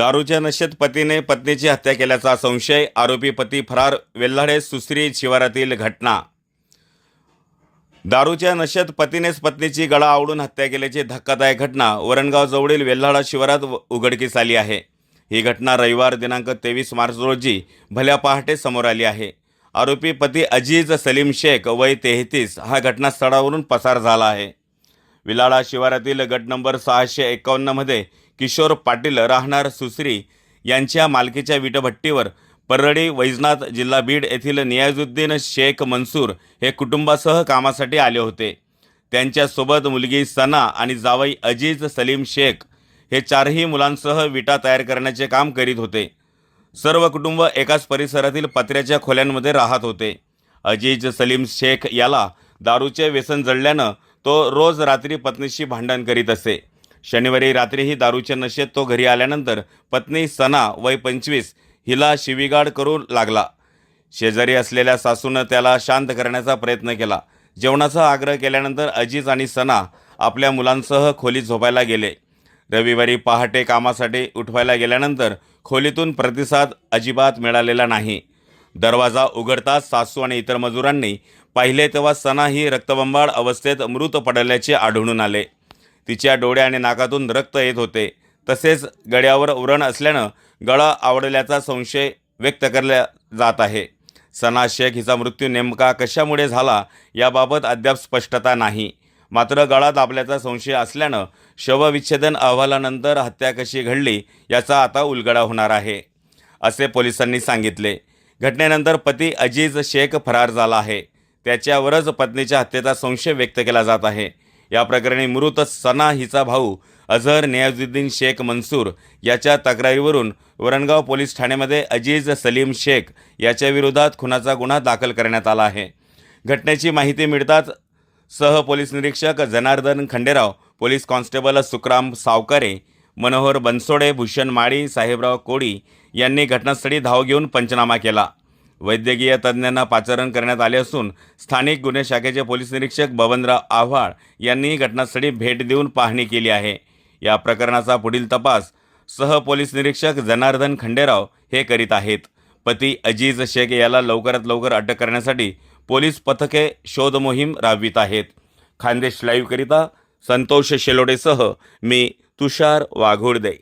दारूच्या नशेत पतीने पत्नीची हत्या केल्याचा संशय आरोपी पती फरार वेल्हाडे सुसरी शिवारातील घटना. दारूच्या नशेत पतीनेच पत्नीची गळा आवडून हत्या केल्याची धक्कादायक घटना. वरणगाव जवळील वेल्हाडा शिवारात उघडकीस आली आहे. ही घटना रविवार दिनांक तेवीस मार्च रोजी भल्या पहाटे समोर आली आहे. आरोपी पती अजीज सलीम शेख वय तेहतीस हा घटनास्थळावरून पसार झाला आहे. विलाळा शिवारातील गट नंबर सहाशे एकावन्नमध्ये किशोर पाटील राहणार सुसरी यांच्या मालकीच्या विटभट्टीवर. परळी वैजनाथ जिल्हा बीड येथील नियाजुद्दीन शेख मंसूर हे कुटुंबासह कामासाठी आले होते. त्यांच्यासोबत मुलगी सना आणि जावई अजीज सलीम शेख हे चारही मुलांसह विटा तयार करण्याचे काम करीत होते. सर्व कुटुंब एकाच परिसरातील पत्र्याच्या खोल्यांमध्ये राहत होते. अजीज सलीम शेख याला दारूचे व्यसन जळल्यानं तो रोज रात्री पत्नीशी भांडण करीत असे. शनिवारी रात्रीही दारूच्या नशेत तो घरी आल्यानंतर पत्नी सना वय पंचवीस हिला शिवीगाड करू लागला. शेजारी असलेल्या सासूनं त्याला शांत करण्याचा प्रयत्न केला. जेवणाचा आग्रह केल्यानंतर अजीज आणि सना आपल्या मुलांसह खोलीत झोपायला गेले. रविवारी पहाटे कामासाठी उठवायला गेल्यानंतर खोलीतून प्रतिसाद अजिबात मिळालेला नाही. दरवाजा उघडताच सासू आणि इतर मजुरांनी पाहिले तेव्हा सना ही रक्तबंबाळ अवस्थेत मृत पडल्याचे आढळून आले. तिच्या डोळ्या आणि नाकातून रक्त येत होते. तसेच गळ्यावर उरण असल्यानं गळा आवडल्याचा संशय व्यक्त केला जात आहे. सना शेख हिचा मृत्यू नेमका कशामुळे झाला याबाबत अद्याप स्पष्टता नाही. मात्र गळा दाबल्याचा संशय असल्यानं शवविच्छेदन अहवालानंतर हत्या कशी घडली याचा आता उलगडा होणार आहे असे पोलिसांनी सांगितले. घटनेनंतर पती अजीज शेख फरार झाला आहे. त्याच्यावरच पत्नीच्या हत्येचा संशय व्यक्त केला जात आहे. या प्रकरणी मृत सना हिचा भाऊ अझहर नियाजुद्दीन शेख मनसूर याच्या तक्रारीवरून वरणगाव पोलीस ठाण्यामध्ये अजीज सलीम शेख याच्याविरोधात खुनाचा गुन्हा दाखल करण्यात आला आहे. घटनेची माहिती मिळताच सह पोलीस निरीक्षक जनार्दन खंडेराव पोलीस कॉन्स्टेबल सुखराम सावकारे मनोहर बनसोडे भूषण माळी साहेबराव कोडी यांनी घटनास्थळी धाव घेऊन पंचनामा केला. वैद्यकीय तज्ज्ञांना पाचारण करण्यात आले असून स्थानिक गुन्हे शाखेचे पोलीस निरीक्षक बबनराव आव्हाड यांनी घटनास्थळी भेट देऊन पाहणी केली आहे. या प्रकरणाचा पुढील तपास सह पोलीस निरीक्षक जनार्दन खंडेराव हे करीत आहेत. पती अजीज शेख याला लवकरात लवकर अटक करण्यासाठी पोलीस पथके शोध मोहीम राबवित आहेत. खानदेश लाईव्हकरिता संतोष शेलोडेसह मी तुषार वाघोडदे.